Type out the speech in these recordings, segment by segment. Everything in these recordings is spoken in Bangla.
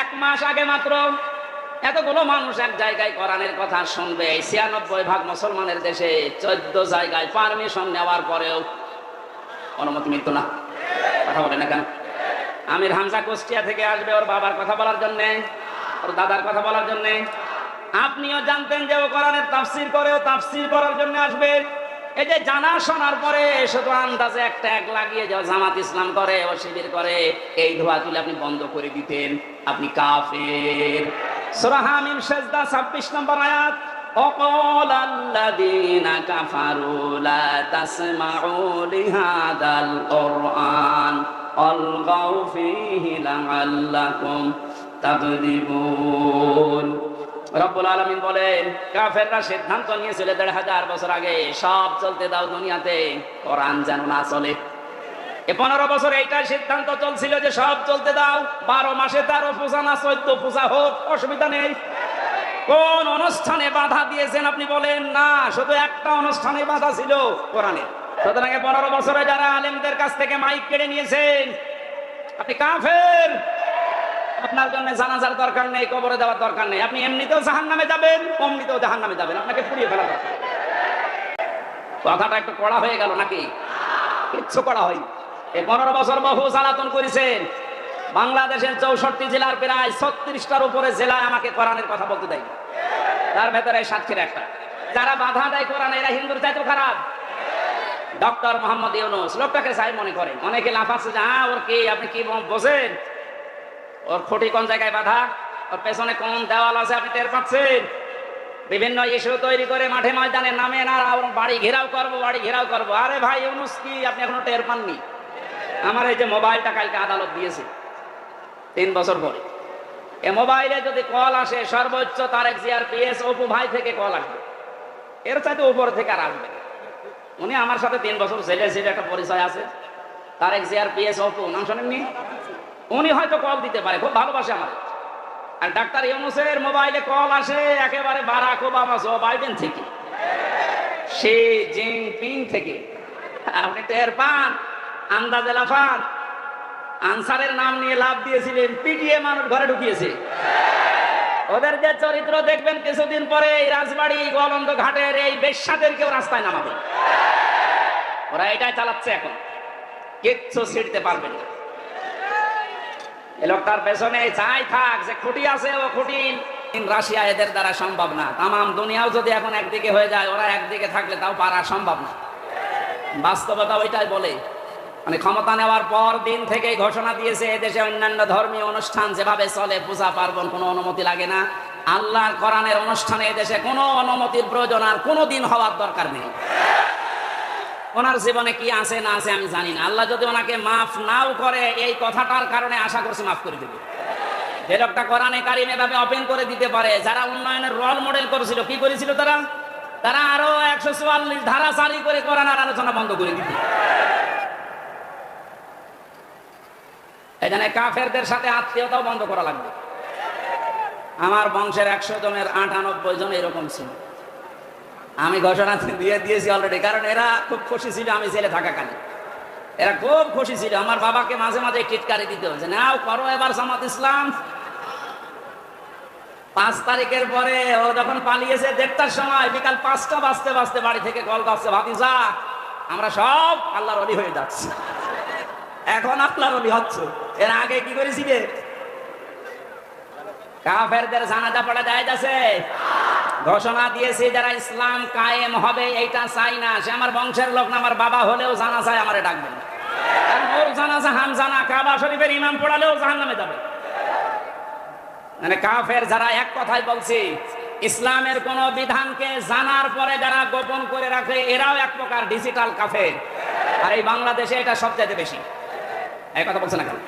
এক মাস আগে মাত্র এতগুলো মানুষ এক জায়গায় কোরআনের কথা শুনবে। ছিয়ানব্বই ভাগ মুসলমানের দেশে চোদ্দ জায়গায় পারমিশন নেওয়ার পরেও অনুমতি মিলত না। কথা বলে না কেন? আমির হামজা কুষ্টিয়া থেকে আসবে ওর বাবার কথা বলার জন্যে, ওর দাদার কথা বলার জন্যে। আপনিও জানতেন যে ও কোরআনের তাফসির করে ও তাফসির করার জন্য আসবে। এই যে জানা শোনার পরে শুধু আন্দাজে একটা এক লাগিয়ে যাও জামাত ইসলাম করে ও শিবির করে, এই ধোয়া তুলে আপনি বন্ধ করে দিতেন। আপনি কাফের। সুরাহামিম সেজদা ছাব্বিশ নম্বর আয়াত, অকল আল্লাদিন কাফারু লা তাসমাউ লিহাদাল কোরআন, অলগাউ ফিহি লাআল্লাকুম তাগলিবুন রব্বুল আলমিন বলেন, কাফেররা সিদ্ধান্ত নিয়েছিল দেড় হাজার বছর আগে, সব চলতে দাও দুনিয়াতে, কোরআন যেন না চলে। পনেরো বছর এইটাই সিদ্ধান্ত চলছিল যে সব চলতে দাও, বারো মাসে তেরো পূজা না চোদ্দ পূজা হোক, অসুবিধা নেই। কোন অনুষ্ঠানে বাধা দিয়েছেন আপনি বলেন, না, শুধু একটা অনুষ্ঠানে বাধা ছিল কোরআনে। সুতরাং পনেরো বছরে যারা আলেমদের কাছ থেকে মাইক কেড়ে নিয়েছেন, আপনি কাফের আপনার জন্য জানাজার দরকার নেই, কবরে দেওয়ার দরকার নেই। আপনি এমনিতেও জাহান নামে যাবেন, অমনিতেও জাহান নামে যাবেন। আপনাকে পুড়িয়ে ফেলা দরকার কথাটা একটু কড়া হয়ে গেল নাকি? কিচ্ছু করা হয়নি। এই পনেরো বছর বহু জ্বালাতন করেছেন। বাংলাদেশের চৌষট্টি জেলার প্রায় ছত্রিশটার উপরে জেলায় আমাকে কোরআনের কথা বলতে দেয় তার ভেতরে সাক্ষীর একটা। যারা বাধা দেয় কোরআন, এরা হিন্দুর চাইতে খারাপ। ডক্টর মোহাম্মদ ইউনুস, লোকটাকে চাই মনে করেন অনেকে লাফাচ্ছে যে হ্যাঁ ওর কি? আপনি কি বোঝেন? ওর খুঁটি কোন জায়গায় বাধা? ওর পেছনে কোন দেওয়াল আছে আপনি টের পাচ্ছেন? বিভিন্ন ইস্যু তৈরি করে মাঠে ময়দানে নামে না বাড়ি ঘেরাও করব, বাড়ি ঘেরাও করব। আরে ভাই, ইউনুস কি? আপনি এখনও টের পাননি? আমার এই যে মোবাইলটা কালকে আদালত দিয়েছে, তিন বছর পরে। এ মোবাইলে যদি কল আসে, সর্বোচ্চ তারেক জিয়ার পিএস অপু ভাই থেকে কল আসবে। এর চাইতে উপর থেকে আর আসবে উনি আমার সাথে তিন বছর জেলে ছিল, একটা পরিচয় আছে। তারেক জিয়ার পিএস অপু, নাম শোনেননি? উনি হয়তো কল দিতে পারে, খুব ভালোবাসে আমার আর ডাক্তার ইউনুসের মোবাইলে কল আসে, একেবারে বারাক ওবামা জো বাইডেন থেকে। সে জিনপিং থেকে। আপনি টের পান, আন্দাজে লাফান। আনসারের নাম নিয়ে লাভ দিয়েছিলেন পিটিএ মানুষ ঘরে ঢুকিয়েছে। ওদের যে চরিত্র দেখবেন, কিছুদিন পরে এই রাজবাড়ি গোয়ালন্দ ঘাটের এই বেশ্যাদেরকেও রাস্তায় নামাবে। ওরা এটাই চালাচ্ছে এখন। কিচ্ছু ছিড়তে পারবেন না। এই লোকটার পেছনে যাই থাক যে খুঁটি আছে ও খুঁটি। রাশিয়া এদের দ্বারা সম্ভব না। তামাম দুনিয়াও যদি এখন একদিকে হয়ে যায়, ওরা একদিকে থাকলে তাও পারা সম্ভব না। বাস্তবতা ওইটাই বলে। মানে ক্ষমতা নেওয়ার পর দিন থেকে ঘোষণা দিয়েছে এদেশে অন্যান্য ধর্মীয় অনুষ্ঠান যেভাবে চলে, পূজা, পার্বণ কোনো অনুমতি লাগে না। আল্লাহর কোরআনের অনুষ্ঠানে এদেশে কোনো অনুমতির প্রয়োজন আর কোনো দিন হওয়ার দরকার নেই। ওনার জীবনে কি আছে, না আছে আমি জানি না। আল্লাহ যদি ওনাকে মাফ নাও করে, এই কথাটার কারণে আশা করছি মাফ করে দেবে। যে লোকটা কোরআনে কারিম এভাবে ওপেন করে দিতে পারে, যারা উন্নয়নের রোল মডেল করেছিল, কি করেছিল তারা? তারা আরও একশো চুয়াল্লিশ ধারা জারি করে কোরআনের আলোচনা বন্ধ করে দিত। এখানে কাফেরদের সাথে আত্মীয়তাও বন্ধ করা লাগবে। আমার বংশের একশো জনের আটানব্বই জন এরকম ছিল। আমি ঘোষণা দিয়ে দিয়েছি অলরেডি কারণ এরা খুব খুশি ছিল আমি ছেলে থাকাকালীন। এরা খুব খুশি ছিল, আমার বাবাকে মাঝে মাঝে টিটকারি দিতে হয়েছে। নাও, করো এবার জামাত ইসলাম। পাঁচ তারিখের পরে ও যখন পালিয়েছে দেড়টার সময়, বিকাল পাঁচটা বাজতে বাজতে বাড়ি থেকে কল করছে, ভাতিজা, আমরা সব আল্লাহর অলি হয়ে যাচ্ছি। এখন আল্লাহর অলি হচ্ছে। এর আগে কি করেছিলে? কাফেরদের জানাজা পড়া যায় যাচ্ছে ঘোষণা দিয়েছে, যারা ইসলাম কায়েম হবে, এইটা চাই না। সে আমার বংশের লোক না, আমার বাবা হলেও জানা চায় আমারে ডাকবে শরীফের ইমাম পড়ালেও জাহান যাবে। মানে কাফের যারা, এক কথাই বলছে, ইসলামের কোন বিধানকে জানার পরে যারা গোপন করে রাখে, এরাও এক প্রকার ডিজিটাল কাফের। আর এই বাংলাদেশে এটা সবচেয়ে বেশি। এই কথা বলছে না কেন?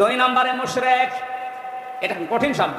দুই নম্বরে মুশরেক, এটা কঠিন শব্দ।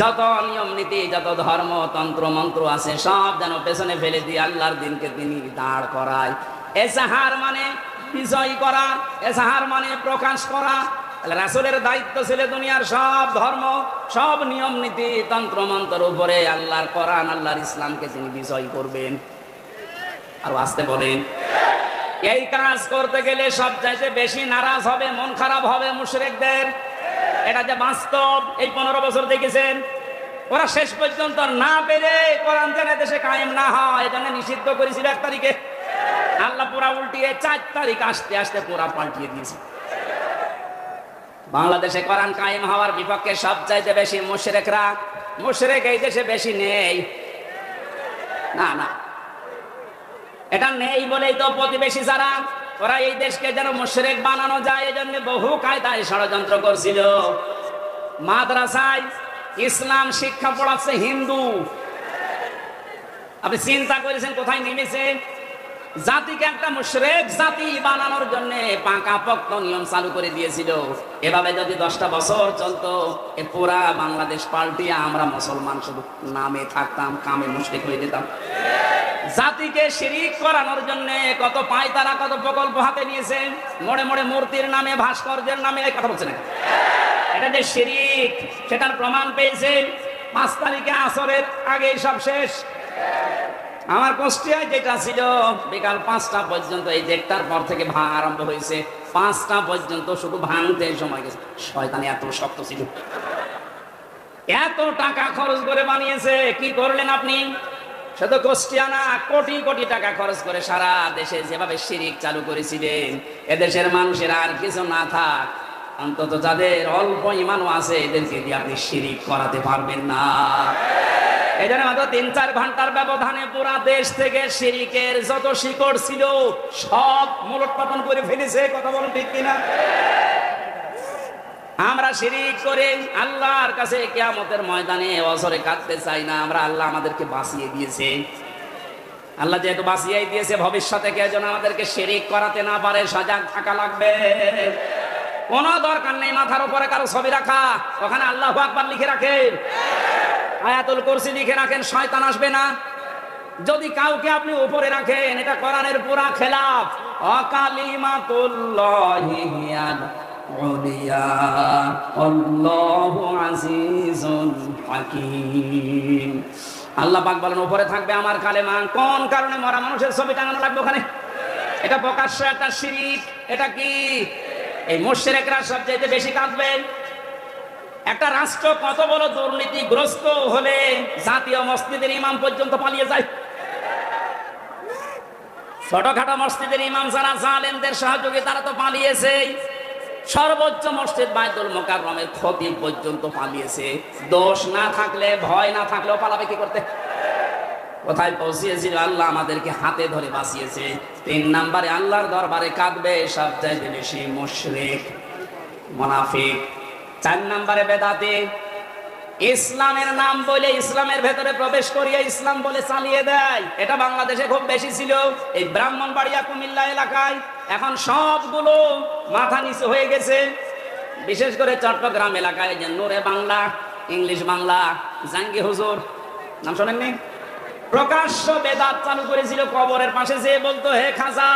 যত নিয়ম নীতি, যত ধর্ম, তন্ত্র, মন্ত্র আছে, সব যেন পেছনে ফেলে দিয়ে আল্লাহর দিনকে তিনি দাঁড় করায়। এসাহার মানে বিজয় করা এসাহার মানে প্রকাশ করা। রাসূলের দায়িত্ব ছিল দুনিয়ার সব ধর্ম, সব নিয়ম নীতি, তন্ত্র মন্ত্র উপরে আল্লাহর কোরআন, আল্লাহর ইসলামকে তিনি বিজয় করবেন। আর আসতে বলেন, এই কাজ করতে গেলে সব চাইতে বেশি নারাজ হবে, মন খারাপ হবে মুশরিকদের। এটা যে বাস্তব, এই পনেরো বছর দেখেছেন? ওরা শেষ পর্যন্ত না পেরে কোরআন যেন দেশে কায়েম না হয়, এজন্য নিষিদ্ধ করেছিল এক তারিখে। আল্লাহ পুরা উল্টিয়ে চার তারিখ আসতে আসতে পুরা পাল্টিয়ে দিয়েছে। বাংলাদেশে কোরআন কায়েম হওয়ার বিপক্ষে সবচাইতে বেশি মুশরেকরা, মুশরেক এই দেশে বেশি নেই। না না। এটা নেই বলেই তো প্রতিবেশী যারা ওরা এই দেশকে যেন মুশরেক বানানো যায় এই জন্য বহু কায়দায় ষড়যন্ত্র করছিল। মাদ্রাসায় ইসলাম শিক্ষা পড়াচ্ছে হিন্দু। আপনি চিন্তা করেছেন কোথায় নেমেছে? জাতিকে একটা মুশরেক জাতি বানানোর জন্য পাকা পক্ত নিয়ম চালু করে দিয়েছিল। এভাবে যদি দশটা বছর চলতো, এ পুরা বাংলাদেশ পাল্টিয়ে আমরা মুসলমান শুধু নামে থাকতাম, কামে মুশরিক হয়ে যেতাম। জাতিকে শিরিক করানোর জন্য কত পায়তারা, কত প্রকল্প হাতে নিয়েছে। মোড়ে মোড়ে মূর্তির নামে, ভাস্কর্যের নামে কথা বলছে না এটা যে শিরিক, সেটার প্রমাণ পেয়েছে। পাঁচ তারিখে আসরের আগে সব শেষ। আমার কুষ্টিয়ায় যেটা ছিল, বিকাল পাঁচটা পর্যন্ত এই দেড়টার পর থেকে ভাঙা আরম্ভ হয়েছে। পাঁচটা পর্যন্ত শুধু ভাঙতে সময় গেছে। শয়তানি এত শক্ত ছিল। এত টাকা খরচ করে বানিয়েছে, কি করলেন আপনি? শুধু কুষ্টিয়া না কোটি কোটি টাকা খরচ করে সারা দেশে যেভাবে শিরিক চালু করেছিলেন, এদেশের মানুষের আর কিছু না থাক। অন্তত যাদের অল্প ইমানও আছে, এদেরকে দিয়ে আপনি শিরিক করাতে পারবেন না। এই জন্য মাত্র তিন চার ঘণ্টার ব্যবধানে পুরা দেশ থেকে শিরিকের যত শিকড় ছিল, সব মূলোৎপাটন করে ফেলেছে, কথা বলুন ঠিক কিনা? আমরা শিরিক করে আল্লাহর কাছে কিয়ামতের ময়দানে অসরে কাটতে চাই না, আমরা আল্লাহ আমাদেরকে বাঁচিয়ে দিয়েছে। আল্লাহ যেহেতু বাঁচিয়ে দিয়েছে, ভবিষ্যতে কে যেন আমাদেরকে শিরিক করাতে না পারে, সজাগ থাকা লাগবে। কোনো দরকার নেই মাথার উপরে কারও ছবি রাখা, ওখানে আল্লাহ আকবার লিখে রাখেন আয়াতুল কুরসি লিখে রাখেন, শয়তান আসবে না। যদি কাউকে আপনি উপরে রাখেন, এটা কোরআনের পুরা খেলাফ। অকালিমাতুল্লাহি আল্লাহু পাক বলেন, উপরে থাকবে আমার কালেমা। কোন কারণে মরা মানুষের ছবি টাঙানো লাগবে ওখানে? এটা প্রকাশ্য একটা শিরিক। এটা কি? এই মুশরিকরা সবচেয়ে বেশি কাঁদবেন। একটা রাষ্ট্র কত বড় দুর্নীতিগ্রস্ত হলে জাতীয় মসজিদের ইমাম পর্যন্ত পালিয়ে যায়। ছোটখাটো মসজিদের ইমাম যারা জালেনদের সহযোগী, তারা তো পালিয়েছে সর্বোচ্চ মসজিদ বাইতুল মোকাররমের ক্ষতি পর্যন্ত পালিয়েছে। দোষ না থাকলে, ভয় না থাকলেও পালাবে কি করতে? কোথায় পৌঁছিয়েছিল? আল্লাহ আমাদেরকে হাতে ধরে বাঁচিয়েছে। তিন নাম্বারে আল্লাহর দরবারে কাঁদবে সব চাইতে বেশি মুশরিক, মোনাফিক। চার নাম্বারে বেদাতে, ইসলামের নাম বলে ইসলামের ভেতরে প্রবেশ করিয়ে ইসলাম বলে চালিয়ে দেয়। এটা বাংলাদেশে খুব বেশি ছিল। এই ব্রাহ্মণবাড়িয়া কুমিল্লা এলাকায় এখন সবগুলো মাথা নিচু হয়ে গেছে। বিশেষ করে চট্টগ্রাম এলাকায় যে নোরে বাংলা, ইংলিশ বাংলা জাঙ্গি হুজুর, নাম শোনেননি? প্রকাশ্য বেদাত চালু করেছিল কবরের পাশে, যে বলতো, হে খাজা